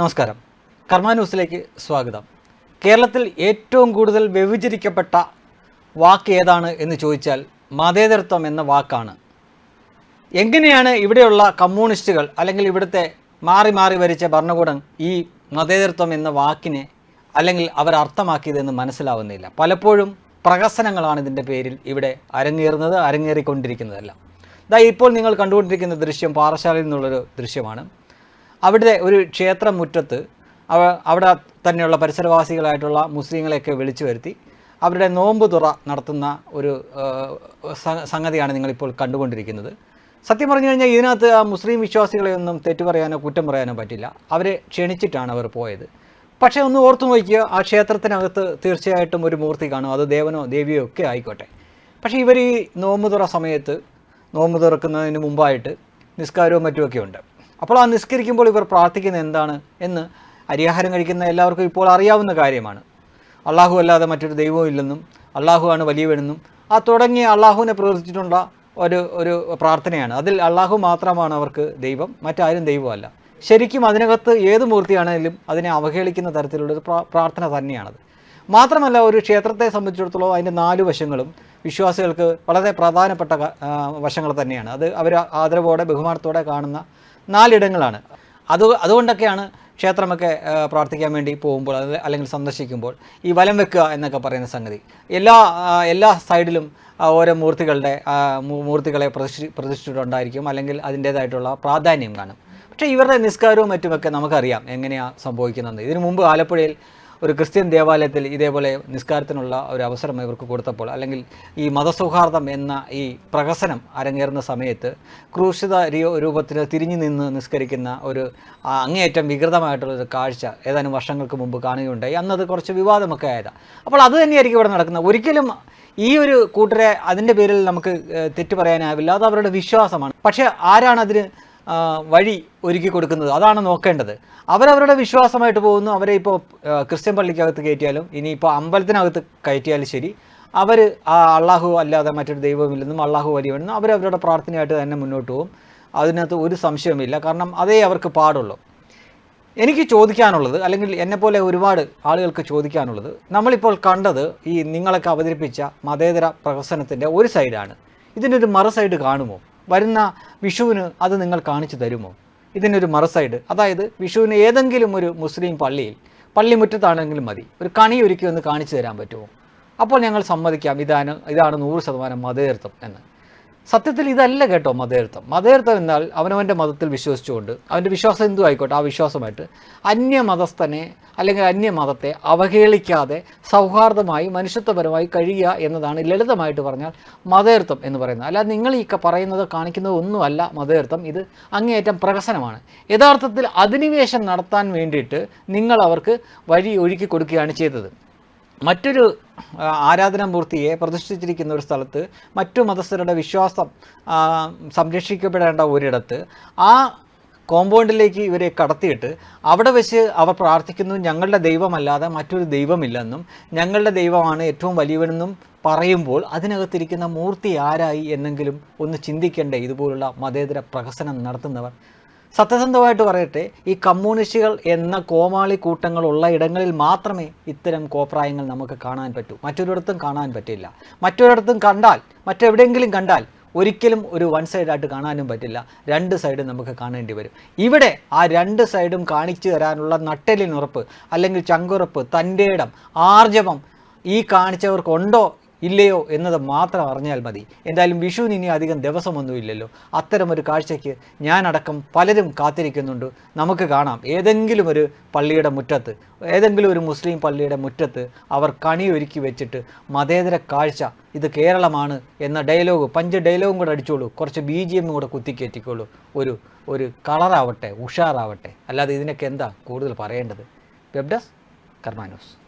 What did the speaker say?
നമസ്കാരം. കർമ്മ ന്യൂസിലേക്ക് സ്വാഗതം. കേരളത്തിൽ ഏറ്റവും കൂടുതൽ വ്യഭിചരിക്കപ്പെട്ട വാക്ക് ഏതാണ് എന്ന് ചോദിച്ചാൽ മതേതരത്വം എന്ന വാക്കാണ്. എങ്ങനെയാണ് ഇവിടെയുള്ള കമ്മ്യൂണിസ്റ്റുകൾ അല്ലെങ്കിൽ ഇവിടുത്തെ മാറി മാറി വരിച്ച ഭരണകൂടം ഈ മതേതരത്വം എന്ന വാക്കിനെ അല്ലെങ്കിൽ അവർ അർത്ഥമാക്കിയതെന്ന് മനസ്സിലാവുന്നില്ല. പലപ്പോഴും പ്രഹസനങ്ങളാണ് ഇതിന്റെ പേരിൽ ഇവിടെ അരങ്ങേറുന്നത് അരങ്ങേറിക്കൊണ്ടിരിക്കുന്നതെല്ലാം. ഇതാ ഇപ്പോൾ നിങ്ങൾ കണ്ടുകൊണ്ടിരിക്കുന്ന ദൃശ്യം പാറശാലയിൽ നിന്നുള്ളൊരു ദൃശ്യമാണ്. അവിടെ ഒരു ക്ഷേത്രമുറ്റത്ത് അവ അവിടെ തന്നെയുള്ള പരിസരവാസികളായിട്ടുള്ള മുസ്ലിങ്ങളെയൊക്കെ വിളിച്ചു വരുത്തി അവരുടെ നോമ്പ് തുറ നടത്തുന്ന ഒരു സംഗതിയാണ് നിങ്ങളിപ്പോൾ കണ്ടുകൊണ്ടിരിക്കുന്നത്. സത്യം പറഞ്ഞു കഴിഞ്ഞാൽ ഇതിനകത്ത് ആ മുസ്ലിം വിശ്വാസികളെ ഒന്നും തെറ്റു പറയാനോ കുറ്റം പറയാനോ പറ്റില്ല. അവരെ ക്ഷണിച്ചിട്ടാണ് അവർ പോയത്. പക്ഷേ ഒന്ന് ഓർത്തു നോക്കിയോ ആ ക്ഷേത്രത്തിനകത്ത് തീർച്ചയായിട്ടും ഒരു മൂർത്തി കാണും. അത് ദേവനോ ദേവിയോ ഒക്കെ ആയിക്കോട്ടെ. പക്ഷേ ഇവർ ഈ നോമ്പ് തുറ സമയത്ത് നോമ്പ് തുറക്കുന്നതിന് മുമ്പായിട്ട് നിസ്കാരവും മറ്റുമൊക്കെ ഉണ്ട്. അപ്പോൾ ആ നിസ്കരിക്കുമ്പോൾ ഇവർ പ്രാർത്ഥിക്കുന്ന എന്താണ് എന്ന് അരിയാഹാരം കഴിക്കുന്ന എല്ലാവർക്കും ഇപ്പോൾ അറിയാവുന്ന കാര്യമാണ്. അള്ളാഹു അല്ലാതെ മറ്റൊരു ദൈവവും ഇല്ലെന്നും അള്ളാഹുവാണ് വലിയവനെന്നും ആ തുടങ്ങിയ അള്ളാഹുവിനെ പ്രവർത്തിച്ചിട്ടുള്ള ഒരു ഒരു പ്രാർത്ഥനയാണ്. അതിൽ അള്ളാഹു മാത്രമാണ് അവർക്ക് ദൈവം മറ്റാരും ദൈവമല്ല. ശരിക്കും അതിനകത്ത് ഏത് മൂർത്തിയാണെങ്കിലും അതിനെ അവഹേളിക്കുന്ന തരത്തിലുള്ളൊരു പ്രാർത്ഥന തന്നെയാണത്. മാത്രമല്ല ഒരു ക്ഷേത്രത്തെ സംബന്ധിച്ചിടത്തോളം അതിന്റെ നാല് വശങ്ങളും വിശ്വാസികൾക്ക് വളരെ പ്രധാനപ്പെട്ട വശങ്ങൾ തന്നെയാണ്. അത് അവർ ആദരവോടെ ബഹുമാനത്തോടെ കാണുന്ന നാലിടങ്ങളാണ്. അത് അതുകൊണ്ടൊക്കെയാണ് ക്ഷേത്രമൊക്കെ പ്രാർത്ഥിക്കാൻ വേണ്ടി പോകുമ്പോൾ അല്ലെങ്കിൽ സന്ദർശിക്കുമ്പോൾ ഈ വലം വെക്കുക എന്നൊക്കെ പറയുന്ന സംഗതി. എല്ലാ എല്ലാ സൈഡിലും ഓരോ മൂർത്തികളുടെ മൂർത്തികളെ പ്രതിഷ്ഠി പ്രതിഷ്ഠിച്ചിട്ടുണ്ടായിരിക്കും. അല്ലെങ്കിൽ അതിന്റേതായിട്ടുള്ള പ്രാധാന്യം കാണും. പക്ഷേ ഇവരുടെ നിസ്കാരവും മറ്റുമൊക്കെ നമുക്കറിയാം എങ്ങനെയാണ് സംഭവിക്കുന്നത് ഇതിനു മുമ്പ് ആലപ്പുഴയിൽ ഒരു ക്രിസ്ത്യൻ ദേവാലയത്തിൽ ഇതേപോലെ നിസ്കാരത്തിനുള്ള ഒരു അവസരം ഇവർക്ക് കൊടുത്തപ്പോൾ അല്ലെങ്കിൽ ഈ മതസൗഹാർദ്ദം എന്ന ഈ പ്രഹസനം അരങ്ങേറുന്ന സമയത്ത് ക്രൂശിത രൂപത്തിൽ തിരിഞ്ഞു നിന്ന് നിസ്കരിക്കുന്ന ഒരു അങ്ങേയറ്റം വികൃതമായിട്ടുള്ള ഒരു കാഴ്ച ഏതാനും വർഷങ്ങൾക്ക് മുമ്പ് കാണുകയുണ്ടായി. അന്നത് കുറച്ച് വിവാദമൊക്കെ ആയതാണ് അപ്പോൾ അത് തന്നെയായിരിക്കും ഇവിടെ നടക്കുന്നത്. ഒരിക്കലും ഈ ഒരു കൂട്ടരെ അതിന്റെ പേരിൽ നമുക്ക് തെറ്റ് പറയാനാവില്ല. അത് അവരുടെ വിശ്വാസമാണ്. പക്ഷേ ആരാണ് അതിന് ആ, വഴി ഒരുക്കി കൊടുക്കുന്നത്. അതാണ് നോക്കേണ്ടത്. അവരവരുടെ വിശ്വാസമായിട്ട് പോകുന്നു. അവരെ ഇപ്പോൾ ക്രിസ്ത്യൻ പള്ളിക്കകത്ത് കയറ്റിയാലും ഇനിയിപ്പോൾ അമ്പലത്തിനകത്ത് കയറ്റിയാലും ശരി അവർ ആ അള്ളാഹു അല്ലാതെ മറ്റൊരു ദൈവമില്ലെന്നും അള്ളാഹു വലിയവനെന്നും അവരവരുടെ പ്രാർത്ഥനയായിട്ട് തന്നെ മുന്നോട്ട് പോകും. അതിനകത്ത് ഒരു സംശയവുമില്ല കാരണം അതേ അവർക്ക് പാടുള്ളൂ. എനിക്ക് ചോദിക്കാനുള്ളത് അല്ലെങ്കിൽ എന്നെപ്പോലെ ഒരുപാട് ആളുകൾക്ക് ചോദിക്കാനുള്ളത് നമ്മളിപ്പോൾ കണ്ടത് ഈ നിങ്ങളൊക്കെ അവതരിപ്പിച്ച മതേതര പ്രഹസനത്തിന്റെ ഒരു സൈഡാണ്. ഇതിനൊരു മറു സൈഡ് കാണുമോ? വരുന്ന വിഷുവിന് അത് നിങ്ങൾ കാണിച്ചു തരുമോ? ഇതിനൊരു മറസൈഡ്. അതായത് വിഷുവിന് ഏതെങ്കിലും ഒരു മുസ്ലിം പള്ളിയിൽ പള്ളിമുറ്റത്താണെങ്കിലും മതി. ഒരു കണി ഒരുക്കി ഒന്ന് കാണിച്ചു തരാൻ പറ്റുമോ? അപ്പോൾ ഞങ്ങൾ സമ്മതിക്കാം. ഇതാണ് ഇതാണ് നൂറ് ശതമാനം മതേർത്ഥം എന്ന്. സത്യത്തിൽ ഇതല്ല കേട്ടോ മതേർത്ഥം മതേർത്ഥം എന്നാൽ അവനവന്റെ മതത്തിൽ വിശ്വസിച്ചുകൊണ്ട് അവന്റെ വിശ്വാസം എന്തു ആയിക്കോട്ടെ ആ വിശ്വാസമായിട്ട് അന്യമതസ്ഥനെ അല്ലെങ്കിൽ അന്യമതത്തെ അവഹേളിക്കാതെ സൗഹാർദ്ദമായി മനുഷ്യത്വപരമായി കഴിയുക എന്നതാണ് ലളിതമായിട്ട് പറഞ്ഞാൽ മതേർത്ഥം എന്ന് പറയുന്നത്. അല്ല നിങ്ങൾ ഈ പറയുന്നത് കാണിക്കുന്നത് ഒന്നുമല്ല മതേർത്ഥം ഇത് അങ്ങേയറ്റം പ്രഹസനമാണ്. യഥാർത്ഥത്തിൽ അധിനിവേശം നടത്താൻ വേണ്ടിയിട്ട് നിങ്ങൾ അവർക്ക് വഴി ഒഴുക്കി കൊടുക്കുകയാണ് ചെയ്തത്. മറ്റൊരു ആരാധനാമൂർത്തിയെ പ്രതിഷ്ഠിച്ചിരിക്കുന്ന ഒരു സ്ഥലത്ത് മറ്റു മതസ്ഥരുടെ വിശ്വാസം സംരക്ഷിക്കപ്പെടേണ്ട ഒരിടത്ത് ആ കോമ്പൗണ്ടിലേക്ക് ഇവരെ കടത്തിയിട്ട് അവിടെ വെച്ച് അവർ പ്രാർത്ഥിക്കുന്നു ഞങ്ങളുടെ ദൈവമല്ലാതെ മറ്റൊരു ദൈവമില്ലെന്നും ഞങ്ങളുടെ ദൈവമാണ് ഏറ്റവും വലിയവനെന്നും പറയുമ്പോൾ അതിനകത്തിരിക്കുന്ന മൂർത്തി ആരായി എന്നെങ്കിലും ഒന്ന് ചിന്തിക്കേണ്ട? ഇതുപോലുള്ള മതേതര പ്രഹസനം നടത്തുന്നവർ. സത്യസന്ധമായിട്ട് പറയട്ടെ ഈ കമ്മ്യൂണിസ്റ്റുകൾ എന്ന കോമാളി കൂട്ടങ്ങളുള്ള ഇടങ്ങളിൽ മാത്രമേ ഇത്തരം കോപ്രായങ്ങൾ നമുക്ക് കാണാൻ പറ്റൂ. മറ്റൊരിടത്തും കാണാൻ പറ്റില്ല. മറ്റൊരിടത്തും കണ്ടാൽ മറ്റെവിടെയെങ്കിലും കണ്ടാൽ ഒരിക്കലും ഒരു വൺ സൈഡായിട്ട് കാണാനും പറ്റില്ല. രണ്ട് സൈഡും നമുക്ക് കാണേണ്ടി വരും. ഇവിടെ ആ രണ്ട് സൈഡും കാണിച്ചു തരാനുള്ള നട്ടലിനുറപ്പ് അല്ലെങ്കിൽ ചങ്കുറപ്പ് തന്റെ ഇടം ആർജവം ഈ കാണിച്ചവർക്കുണ്ടോ ഇല്ലയോ എന്നത് മാത്രം അറിഞ്ഞാൽ മതി. എന്തായാലും വിഷുവിന് ഇനി അധികം ദിവസമൊന്നുമില്ലല്ലോ. അത്തരമൊരു കാഴ്ചയ്ക്ക് ഞാനടക്കം പലരും കാത്തിരിക്കുന്നുണ്ട്. നമുക്ക് കാണാം. ഏതെങ്കിലും ഒരു പള്ളിയുടെ മുറ്റത്ത് ഏതെങ്കിലും ഒരു മുസ്ലിം പള്ളിയുടെ മുറ്റത്ത് അവർ കണി ഒരുക്കി വെച്ചിട്ട് മതേതര കാഴ്ച ഇത് കേരളമാണ് എന്ന ഡയലോഗ് പഞ്ച് ഡയലോഗും കൂടെ അടിച്ചോളൂ. കുറച്ച് ബി ജി എമ്മും കൂടെ കുത്തിക്കയറ്റിക്കോളൂ ഒരു ഒരു കളറാവട്ടെ ഉഷാറാവട്ടെ. അല്ലാതെ ഇതിനൊക്കെ എന്താ കൂടുതൽ പറയേണ്ടത്? വെബ്ഡസ് കർമാനോസ്